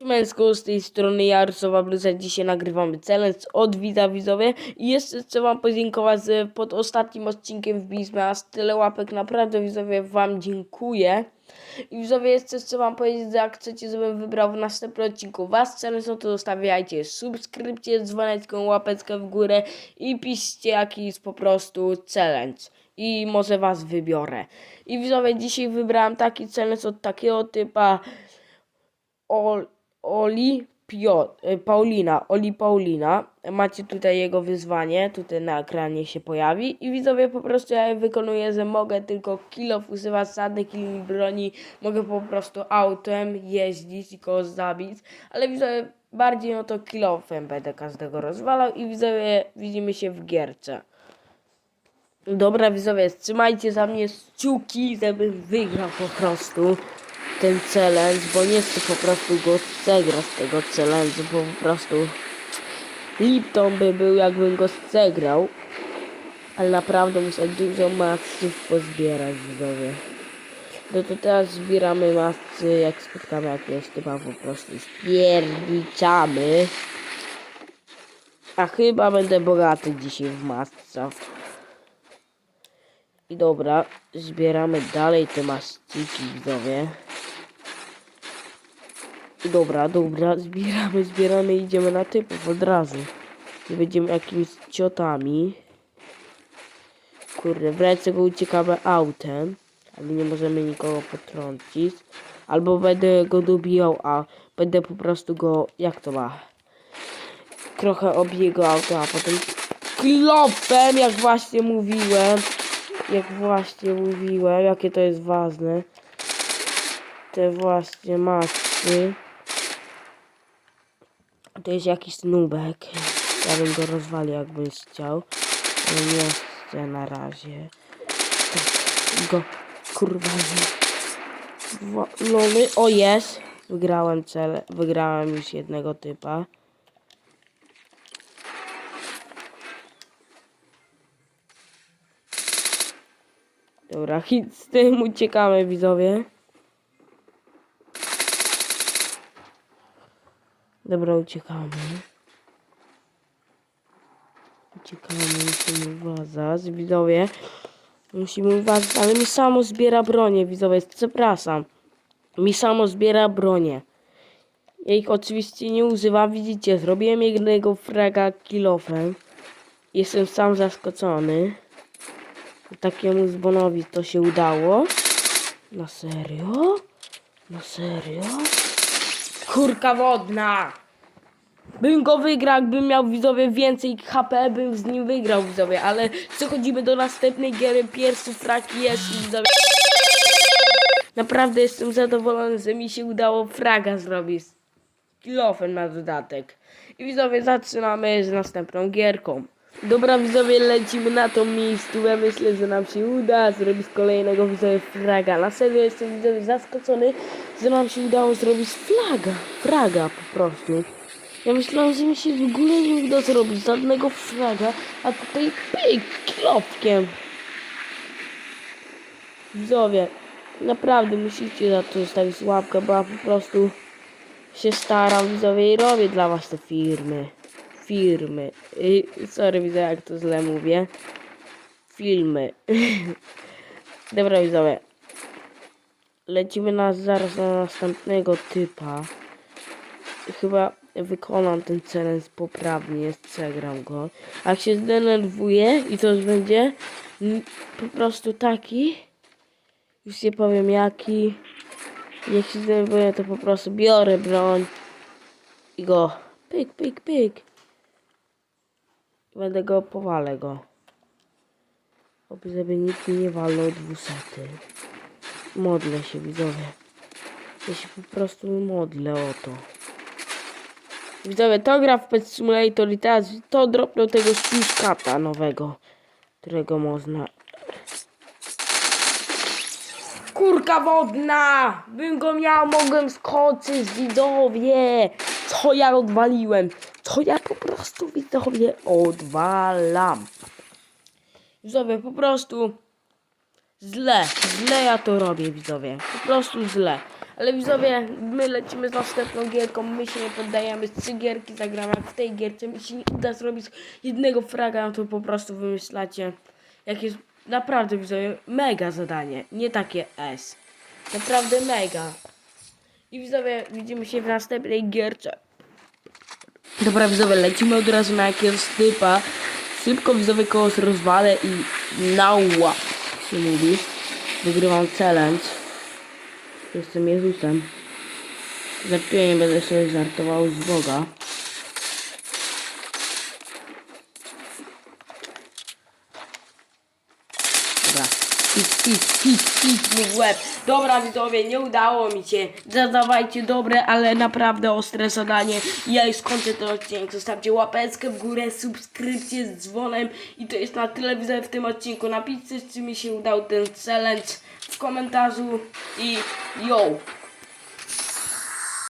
Męsko z tej strony Jarosowa Bluza. Dzisiaj nagrywamy challenge od widza widzowie i jeszcze chcę wam podziękować, pod ostatnim odcinkiem wbiliśmy aż tyle łapek. Naprawdę widzowie wam dziękuję. I widzowie jeszcze chcę wam powiedzieć, że jak chcecie, żebym wybrał w następnym odcinku was challenge, no to zostawiajcie subskrypcję, dzwoneczką, łapeczkę w górę i piszcie jakiś po prostu challenge. I może was wybiorę. I widzowie, dzisiaj wybrałem taki challenge od takiego typa Ol, Oli Pio, e, Paulina, Oli Paulina. Macie tutaj jego wyzwanie, tutaj na ekranie się pojawi. I widzowie po prostu ja je wykonuję, że mogę tylko kilo używać żadnych innych broni. Mogę po prostu autem jeździć i kogoś zabić. Ale widzowie bardziej no to kilofem będę każdego rozwalał i widzowie widzimy się w gierce. Dobra widzowie, trzymajcie za mnie kciuki, żebym wygrał po prostu ten challenge, bo nie chcę po prostu go zegrać tego challenge, bo po prostu Lipton by był jakbym go zegrał. Ale naprawdę muszę dużo masów pozbierać widzowie. No to teraz zbieramy masy, jak spotkamy jakiegoś typa po prostu spierniczamy. A chyba będę bogaty dzisiaj w masce. I dobra, zbieramy dalej te maściki widzowie. Dobra, dobra, zbieramy, zbieramy i idziemy na typów od razu. Nie będziemy jakimiś ciotami. Kurde, w ręce go uciekamy autem, ale nie możemy nikogo potrącić. Albo będę go dobijał, a będę po prostu go, jak to ma? Trochę obiegał auto, a potem klopem, jak właśnie mówiłem. Jak właśnie mówiłem, jakie to jest ważne. Te właśnie masy. To jest jakiś nubek. Ja bym go rozwalił, jakbym chciał. Nie chcę na razie. Tak, go kurwa Lony. O jest! Wygrałem cel. Wygrałem już jednego typa. Dobra, hit z tym uciekamy widzowie. Dobra, uciekamy. Uciekamy, musimy uważać, widzowie. Musimy uważać, ale mi samo zbiera bronię, widzowie, przepraszam. Mi samo zbiera bronię. Ja ich oczywiście nie używam, widzicie, zrobiłem jednego fraga kilofem. Jestem sam zaskoczony. Takiemu zbonowi to się udało. Na serio? Na serio? Kurka wodna! Bym go wygrał, jakbym miał widzowie więcej HP, bym z nim wygrał widzowie, ale przechodzimy do następnej giery, pierwszy frak jest widzowie. Naprawdę jestem zadowolony, że mi się udało fraga zrobić. Kilofen na dodatek. I widzowie, zaczynamy z następną gierką. Dobra widzowie, lecimy na tą miejscówę. Myślę, że nam się uda zrobić kolejnego widzowie fraga. Na serio jestem widzowie zaskoczony, że nam się udało zrobić flaga. Fraga po prostu. Ja myślałem, że mi się w ogóle nie uda zrobić żadnego fraga, a tutaj pyk, kilowkiem. Widzowie, naprawdę musicie za to zostawić łapkę, bo ja po prostu się staram widzowie i robię dla was te firmy. Firmy. Y, sorry widzę jak to źle mówię. Filmy. Dobra widzowie. Lecimy na zaraz na następnego typa. Chyba wykonam ten challenge poprawnie, przegram go. A jak się zdenerwuję i to już będzie po prostu taki, już nie powiem jaki, jak się zdenerwuję to po prostu biorę broń i go pyk, pyk, pyk. Będę go, powalę go. Oby żeby nikt nie walnął dwusety. Modlę się widzowie. Ja się po prostu modlę o to. Widzowie, to gra w Pet Simulator i teraz to dropnął tego Kata nowego, którego można... Kurka wodna! Bym go miał, mogłem skoczyć, widzowie! Co ja odwaliłem? Co ja po prostu, widzowie, odwalam? Widzowie, po prostu źle, źle ja to robię, widzowie. Po prostu źle. Ale widzowie, my lecimy z następną gierką, my się nie poddajemy, trzy gierki zagramy, w tej gierce mi się nie uda zrobić jednego fraga, no to po prostu wymyślacie. Jak jest naprawdę widzowie, mega zadanie, nie takie S. Naprawdę mega. I widzowie, widzimy się w następnej gierce. Dobra widzowie, lecimy od razu na jakiegoś typa. Szybko widzowie kogoś rozwalę i nała się mówi. Wygrywam challenge. Jestem Jezusem. Żartuję, nie będę sobie żartował z Boga. Hit, mu w łeb. Dobra widzowie, nie udało mi się. Zadawajcie dobre, ale naprawdę ostre zadanie. Ja już skończę ten odcinek. Zostawcie łapeczkę w górę, subskrypcję z dzwonem. I to jest na tyle w tym odcinku. Napiszcie, czy mi się udał ten challenge w komentarzu. I yo!